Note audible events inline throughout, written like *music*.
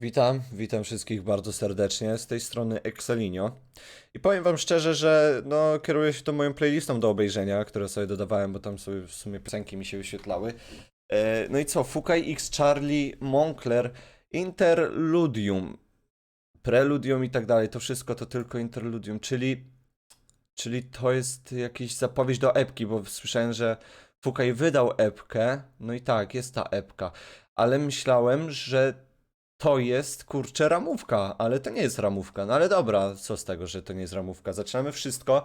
Witam, witam wszystkich bardzo serdecznie z tej strony Excelinio. I powiem wam szczerze, że no kieruję się tą moją playlistą do obejrzenia, które sobie dodawałem, bo tam sobie w sumie piosenki mi się wyświetlały. E, no i co? Fukaj X Charlie Moncler Interludium. Preludium i tak dalej. To wszystko to tylko Interludium, czyli czyli to jest jakiś zapowiedź do epki, bo słyszałem, że Fukaj wydał epkę. No i tak, jest ta epka. Ale myślałem, że to jest, kurczę, ramówka, ale to nie jest ramówka. No ale dobra, co z tego, że to nie jest ramówka. Zaczynamy wszystko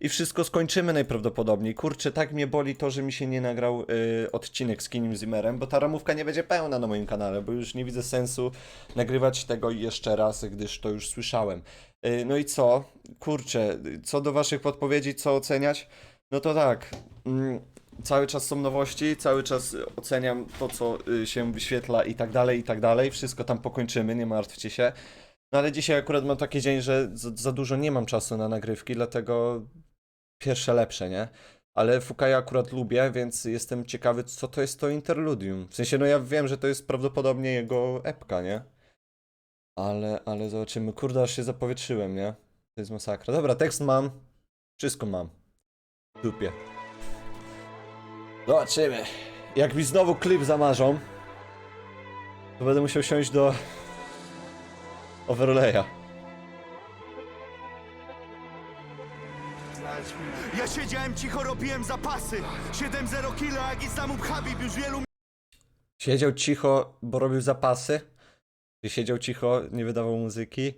i wszystko skończymy najprawdopodobniej. Kurczę, tak mnie boli to, że mi się nie nagrał y, odcinek z Kinim Zimmerem, bo ta ramówka nie będzie pełna na moim kanale, bo już nie widzę sensu nagrywać tego jeszcze raz, gdyż to już słyszałem. Y, no i co? Kurczę, co do waszych podpowiedzi, co oceniać? No to tak. Mm, cały czas są nowości, cały czas oceniam to, co y, się wyświetla i tak dalej, i tak dalej. Wszystko tam pokończymy, nie martwcie się. No ale dzisiaj akurat mam taki dzień, że za, za dużo nie mam czasu na nagrywki, dlatego pierwsze lepsze, nie? Ale Fukaja akurat lubię, więc jestem ciekawy, co to jest to interludium. W sensie, no ja wiem, że to jest prawdopodobnie jego epka, nie? Ale, ale zobaczymy. Kurde, aż się zapowietrzyłem, nie? To jest masakra. Dobra, tekst mam. Wszystko mam. W dupie. Zobaczymy. Jak mi znowu klip zamarzą, to będę musiał siąść do overlaya. Ja siedziałem cicho, robiłem zapasy 7-0 kilo, jak Islamub Habib już wielu Siedział cicho, bo robił zapasy. Czy siedział cicho, nie wydawał muzyki,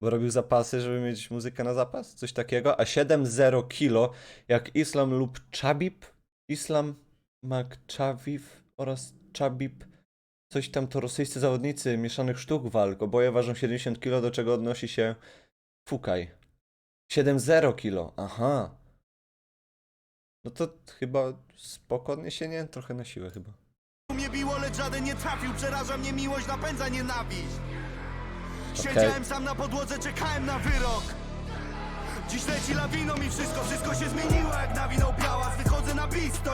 bo robił zapasy, żeby mieć muzykę na zapas? Coś takiego. A 7-0 kilo, jak Islam lub Chabib, Islam Makczawiw oraz Chabib, coś tam to rosyjscy zawodnicy mieszanych sztuk walk. Oboje ważą 70 kilo, do czego odnosi się Fukaj. 7-0 kilo, aha. No to chyba spoko odniesienie, trochę na siłę chyba. mnie biło, lecz żaden nie trafił Przeraża mnie miłość, napędza nienawiść Siedziałem sam na podłodze, czekałem na wyrok Dziś leci lawiną i wszystko, wszystko się zmieniło jak na bis,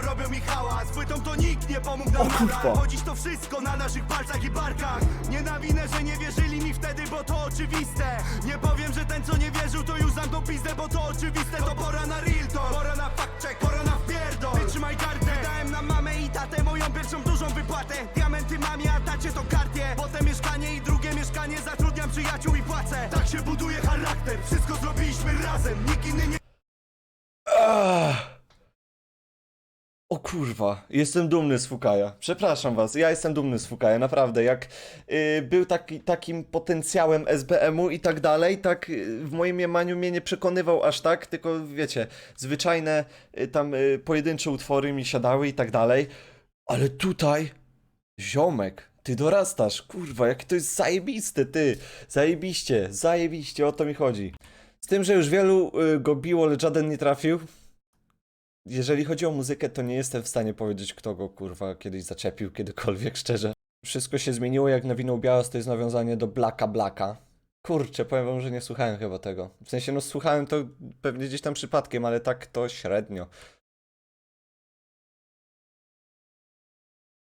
to robią mi hałas. Płytą to nikt nie pomógł nam nadal Chodzić to wszystko na naszych palcach i barkach. Nienawinę, że nie wierzyli mi wtedy, bo to oczywiste. Nie powiem, że ten co nie wierzył to już zamknął pizdę, bo to oczywiste. To pora na real talk, pora na fact check, pora na wpierdol. Wytrzymaj kartę, dałem na mamę i tatę moją pierwszą dużą wypłatę. Diamenty mamie, a tacie to kartie Potem mieszkanie i drugie mieszkanie Zatrudniam przyjaciół i płacę. Tak się buduje charakter, wszystko zrobiliśmy razem. Nikt inny nie O kurwa, jestem dumny z Fukaja. Przepraszam was, ja jestem dumny z Fukaja, naprawdę. Jak y, był taki, takim potencjałem SBM-u i tak dalej, tak y, w moim mniemaniu mnie nie przekonywał aż tak, tylko wiecie, zwyczajne y, tam y, pojedyncze utwory mi siadały i tak dalej. Ale tutaj, ziomek, ty dorastasz, kurwa, jak to jest zajebiste, ty. Zajebiście, zajebiście, o to mi chodzi. Z tym, że już wielu y, go biło, ale żaden nie trafił. Jeżeli chodzi o muzykę, to nie jestem w stanie powiedzieć, kto go kurwa kiedyś zaczepił, kiedykolwiek, *laughs* szczerze. Wszystko się zmieniło, jak nawinął Białas, to jest nawiązanie do Blacka Blacka. Kurczę, powiem wam, że nie słuchałem chyba tego. W sensie, no słuchałem to pewnie gdzieś tam przypadkiem, ale tak to średnio.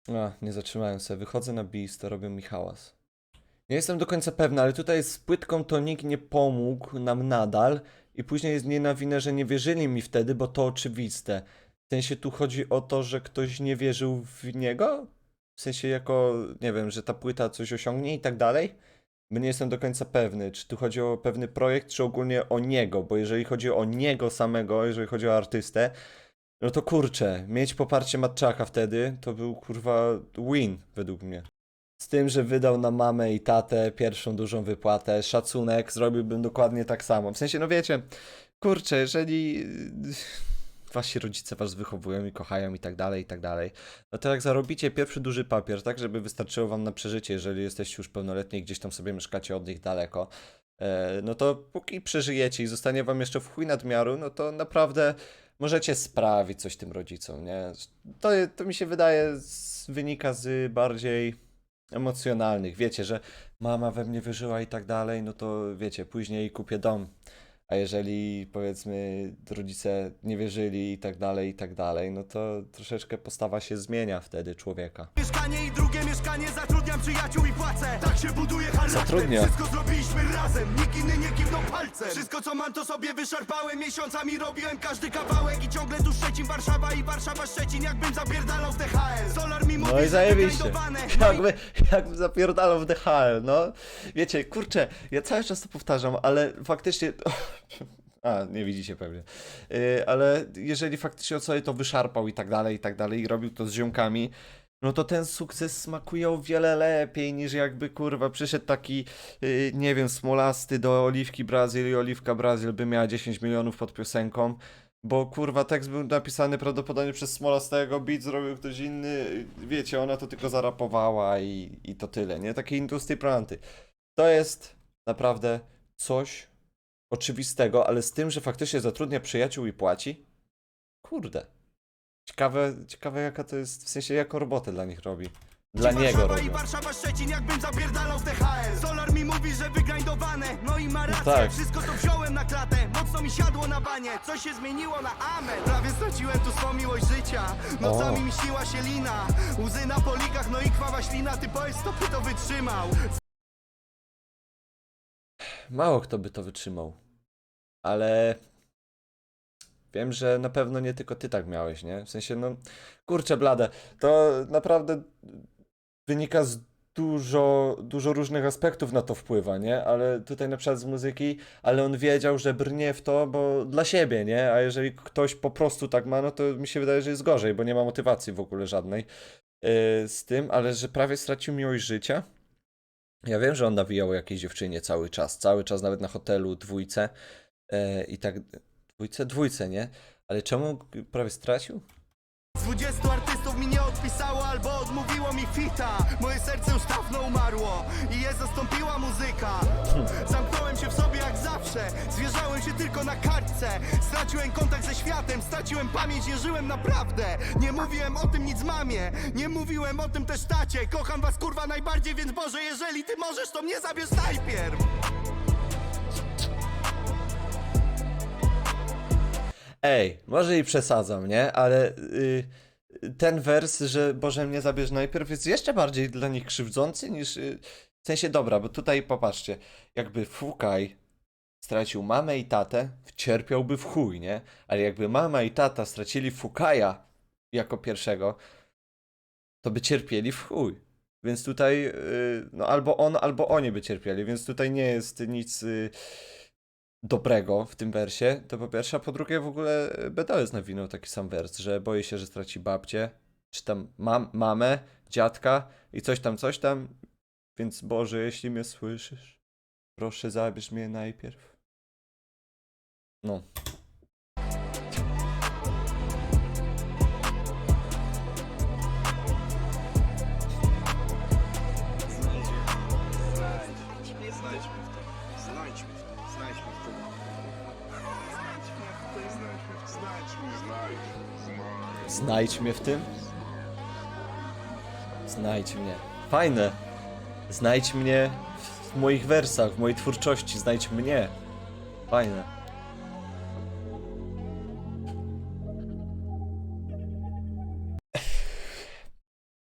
A, nie zatrzymałem się. Wychodzę na bis, to robią mi hałas. Nie jestem do końca pewny, ale tutaj z płytką to nikt nie pomógł nam nadal i później jest nie na winę, że nie wierzyli mi wtedy, bo to oczywiste. W sensie tu chodzi o to, że ktoś nie wierzył w niego? W sensie jako, nie wiem, że ta płyta coś osiągnie i tak dalej? Bo nie jestem do końca pewny, czy tu chodzi o pewny projekt, czy ogólnie o niego, bo jeżeli chodzi o niego samego, jeżeli chodzi o artystę, no to kurczę, mieć poparcie Matczaka wtedy, to był kurwa win według mnie. Z tym, że wydał na mamę i tatę pierwszą dużą wypłatę, szacunek, zrobiłbym dokładnie tak samo. W sensie, no wiecie, kurczę, jeżeli yy, wasi rodzice was wychowują i kochają i tak dalej, i tak dalej, no to jak zarobicie pierwszy duży papier, tak, żeby wystarczyło wam na przeżycie, jeżeli jesteście już pełnoletni i gdzieś tam sobie mieszkacie od nich daleko, e, no to póki przeżyjecie i zostanie wam jeszcze w chuj nadmiaru, no to naprawdę możecie sprawić coś tym rodzicom, nie? To, to mi się wydaje, z, wynika z bardziej emocjonalnych. Wiecie, że mama we mnie wyżyła i tak dalej, no to wiecie, później kupię dom. A jeżeli powiedzmy rodzice nie wierzyli i tak dalej, i tak dalej, no to troszeczkę postawa się zmienia wtedy człowieka. Mieszkanie i drugie mieszkanie Zatrudniam przyjaciół i płacę Tak się buduje charakter Zatrudnia. Wszystko zrobiliśmy razem Nikt inny nie kiwnął palcem Wszystko co mam to sobie wyszarpałem Miesiącami robiłem każdy kawałek I ciągle tu Szczecin, Warszawa i Warszawa, Szczecin Jakbym zapierdalał w DHL Solar mi mówi, No i że zajebiście. wygrindowane. No *laughs* i Jakby, jakby zapierdalał w DHL, no. Wiecie, kurczę, ja cały czas to powtarzam, ale faktycznie... *laughs* A, nie widzicie pewnie. Yy, ale jeżeli faktycznie sobie to wyszarpał i tak dalej, i tak dalej, i robił to z ziomkami, no to ten sukces smakuje o wiele lepiej niż jakby kurwa przyszedł taki, yy, nie wiem, smolasty do Oliwki Brazil i Oliwka Brazil by miała 10 milionów pod piosenką. Bo kurwa tekst był napisany prawdopodobnie przez Smolastego, beat zrobił ktoś inny, wiecie, ona to tylko zarapowała i, i to tyle, nie? Takie industry planty. To jest naprawdę coś oczywistego, ale z tym, że faktycznie zatrudnia przyjaciół i płaci? Kurde. Ciekawe, ciekawe jaka to jest, w sensie jaką robotę dla nich robi. Dla niego Warszawa i robią. Warszawa, Szczecin, jakbym zapierdalał w Solar mi mówi, że wygrindowane. No i ma rację, tak. wszystko to wziąłem na klatę. Mocno mi siadło na banie, coś się zmieniło na amen Prawie straciłem tu swą miłość życia. Nocami mi śniła się lina. Łzy na polikach, no i ślina. Ty powiedz, kto by to wytrzymał Mało kto by to wytrzymał. Ale wiem, że na pewno nie tylko ty tak miałeś, nie? W sensie, no, kurczę blade, to naprawdę wynika z dużo, dużo różnych aspektów na to wpływa, nie? Ale tutaj na przykład z muzyki, ale on wiedział, że brnie w to, bo dla siebie, nie? A jeżeli ktoś po prostu tak ma, no to mi się wydaje, że jest gorzej, bo nie ma motywacji w ogóle żadnej yy, z tym, ale że prawie stracił miłość życia. Ja wiem, że on nawijał o jakiejś dziewczynie cały czas, cały czas nawet na hotelu, dwójce e, i tak, dwójce, dwójce, nie? Ale czemu prawie stracił? Z 20 artystów mi nie odpisało albo odmówiło mi fita. Moje serce już dawno umarło i je zastąpiła muzyka. Zamknąłem się w sobie jak zawsze, zwierzałem się tylko na kartce. Straciłem kontakt ze światem, straciłem pamięć, nie żyłem naprawdę. Nie mówiłem o tym nic mamie, nie mówiłem o tym też tacie. Kocham was kurwa najbardziej, więc Boże, jeżeli ty możesz, to mnie zabierz najpierw Ej, może i przesadzam, nie? Ale y, ten wers, że Boże mnie zabierz najpierw, jest jeszcze bardziej dla nich krzywdzący niż. Y, w sensie, dobra, bo tutaj popatrzcie, jakby Fukaj stracił mamę i tatę, cierpiałby w chuj, nie? Ale jakby mama i tata stracili Fukaja jako pierwszego, to by cierpieli w chuj. Więc tutaj, y, no albo on, albo oni by cierpieli, więc tutaj nie jest nic y, dobrego w tym wersie, to po pierwsze, a po drugie w ogóle BDS nawinął taki sam wers, że boi się, że straci babcię, czy tam mam, mamę, dziadka i coś tam, coś tam, więc Boże, jeśli mnie słyszysz, proszę zabierz mnie najpierw. No. Znajdź mnie w tym. Znajdź mnie. Fajne. Znajdź mnie w moich wersach, w mojej twórczości. Znajdź mnie. Fajne.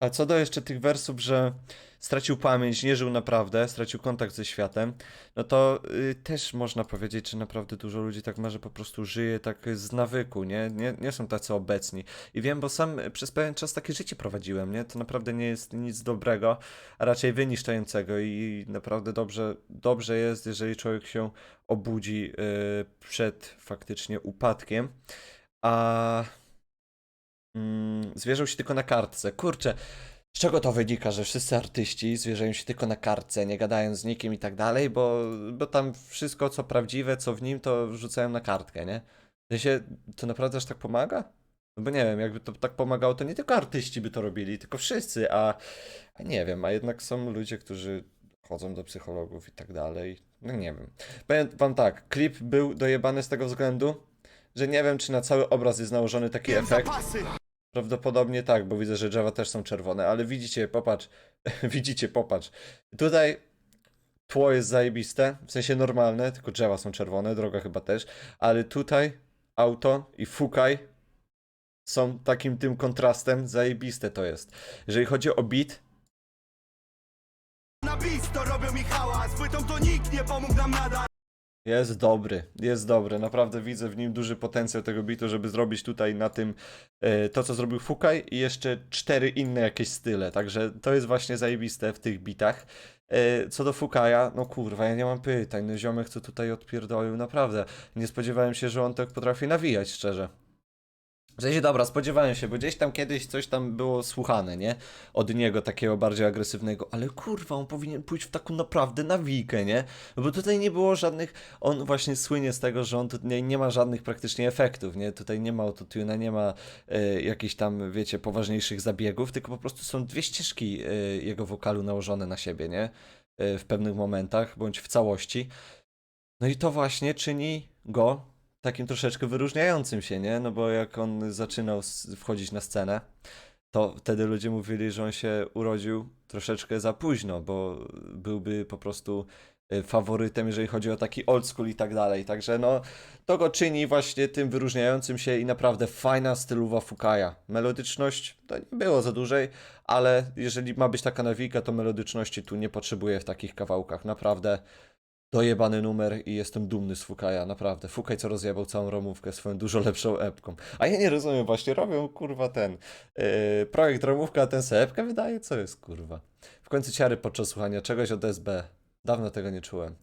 A co do jeszcze tych wersów, że stracił pamięć, nie żył naprawdę, stracił kontakt ze światem, no to y, też można powiedzieć, że naprawdę dużo ludzi tak ma, że po prostu żyje tak z nawyku, nie? Nie, nie są tacy obecni. I wiem, bo sam przez pewien czas takie życie prowadziłem, nie? To naprawdę nie jest nic dobrego, a raczej wyniszczającego i naprawdę dobrze, dobrze jest, jeżeli człowiek się obudzi y, przed faktycznie upadkiem, a mm, zwierzał się tylko na kartce. Kurczę, z czego to wynika, że wszyscy artyści zwierzają się tylko na kartce, nie gadają z nikim i tak dalej, bo, bo tam wszystko, co prawdziwe, co w nim, to wrzucają na kartkę, nie? W sensie, to naprawdę aż tak pomaga? No bo nie wiem, jakby to tak pomagało, to nie tylko artyści by to robili, tylko wszyscy, a, a nie wiem, a jednak są ludzie, którzy chodzą do psychologów i tak dalej. No nie wiem. Powiem wam tak, klip był dojebany z tego względu, że nie wiem, czy na cały obraz jest nałożony taki efekt. zapasy Prawdopodobnie tak, bo widzę, że drzewa też są czerwone, ale widzicie, popatrz, *laughs* widzicie, popatrz. Tutaj tło jest zajebiste, w sensie normalne, tylko drzewa są czerwone, droga chyba też, ale tutaj auto i Fukaj są takim tym kontrastem, zajebiste to jest. Jeżeli chodzi o beat, robią mi hałas Płytą to nikt nie pomógł nam nadal Jest dobry, jest dobry. Naprawdę widzę w nim duży potencjał tego bitu, żeby zrobić tutaj na tym e, to, co zrobił Fukaj i jeszcze cztery inne jakieś style. Także to jest właśnie zajebiste w tych bitach. E, co do Fukaja, no kurwa, ja nie mam pytań. No ziomek, co tutaj odpierdolił, naprawdę. Nie spodziewałem się, że on tak potrafi nawijać, szczerze. W sensie, dobra, spodziewałem się, bo gdzieś tam kiedyś coś tam było słuchane, nie? Od niego takiego bardziej agresywnego, ale kurwa, on powinien pójść w taką naprawdę nawijkę, nie? No Bo tutaj nie było żadnych, on właśnie słynie z tego, że on tu nie, ma żadnych praktycznie efektów, nie? Tutaj nie ma autotuna, nie ma e, jakichś tam, wiecie, poważniejszych zabiegów, tylko po prostu są dwie ścieżki e, jego wokalu nałożone na siebie, nie? E, w pewnych momentach, bądź w całości. No i to właśnie czyni go takim troszeczkę wyróżniającym się, nie? No bo jak on zaczynał wchodzić na scenę, to wtedy ludzie mówili, że on się urodził troszeczkę za późno, bo byłby po prostu y, faworytem, jeżeli chodzi o taki old school i tak dalej. Także no, to go czyni właśnie tym wyróżniającym się i naprawdę fajna stylowa Fukaja. Melodyczność to nie było za dużej, ale jeżeli ma być taka nawika, to melodyczności tu nie potrzebuje w takich kawałkach. Naprawdę dojebany numer i jestem dumny z Fukaja, naprawdę. Fukaj co rozjebał całą romówkę swoją dużo lepszą epką. A ja nie rozumiem, właśnie robią kurwa ten yy, projekt romówka, a ten se epkę wydaje? Co jest kurwa? W końcu ciary podczas słuchania czegoś od SB. Dawno tego nie czułem.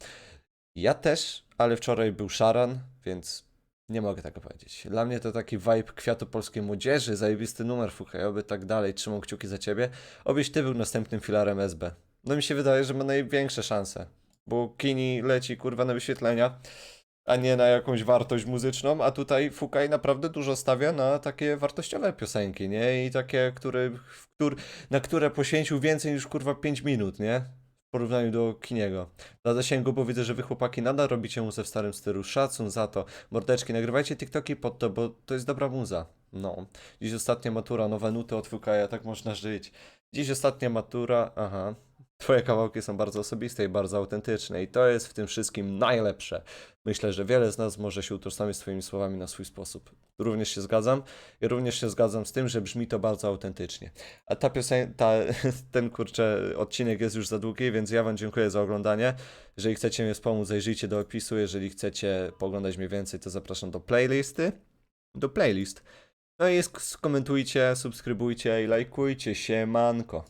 Ja też, ale wczoraj był szaran, więc nie mogę tego powiedzieć. Dla mnie to taki vibe kwiatu polskiej młodzieży, zajebisty numer Fukajowy, tak dalej, trzymam kciuki za ciebie. Obyś ty był następnym filarem SB. No mi się wydaje, że ma największe szanse bo Kini leci kurwa na wyświetlenia, a nie na jakąś wartość muzyczną, a tutaj Fukaj naprawdę dużo stawia na takie wartościowe piosenki, nie? I takie, które, któr, na które poświęcił więcej niż kurwa 5 minut, nie? W porównaniu do Kiniego. Dla zasięgu, bo widzę, że wy chłopaki nadal robicie muzę w starym stylu. Szacun za to. Mordeczki, nagrywajcie TikToki pod to, bo to jest dobra muza. No. Dziś ostatnia matura, nowe nuty od Fukaja, tak można żyć. Dziś ostatnia matura, aha. Twoje kawałki są bardzo osobiste i bardzo autentyczne i to jest w tym wszystkim najlepsze. Myślę, że wiele z nas może się utożsamić z Twoimi słowami na swój sposób. Również się zgadzam i również się zgadzam z tym, że brzmi to bardzo autentycznie. A ta piosenka, *laughs* ten kurczę odcinek jest już za długi, więc ja Wam dziękuję za oglądanie. Jeżeli chcecie mnie wspomóc, zajrzyjcie do opisu. Jeżeli chcecie poglądać mnie więcej, to zapraszam do playlisty. Do playlist. No i sk- skomentujcie, subskrybujcie i lajkujcie. Siemanko.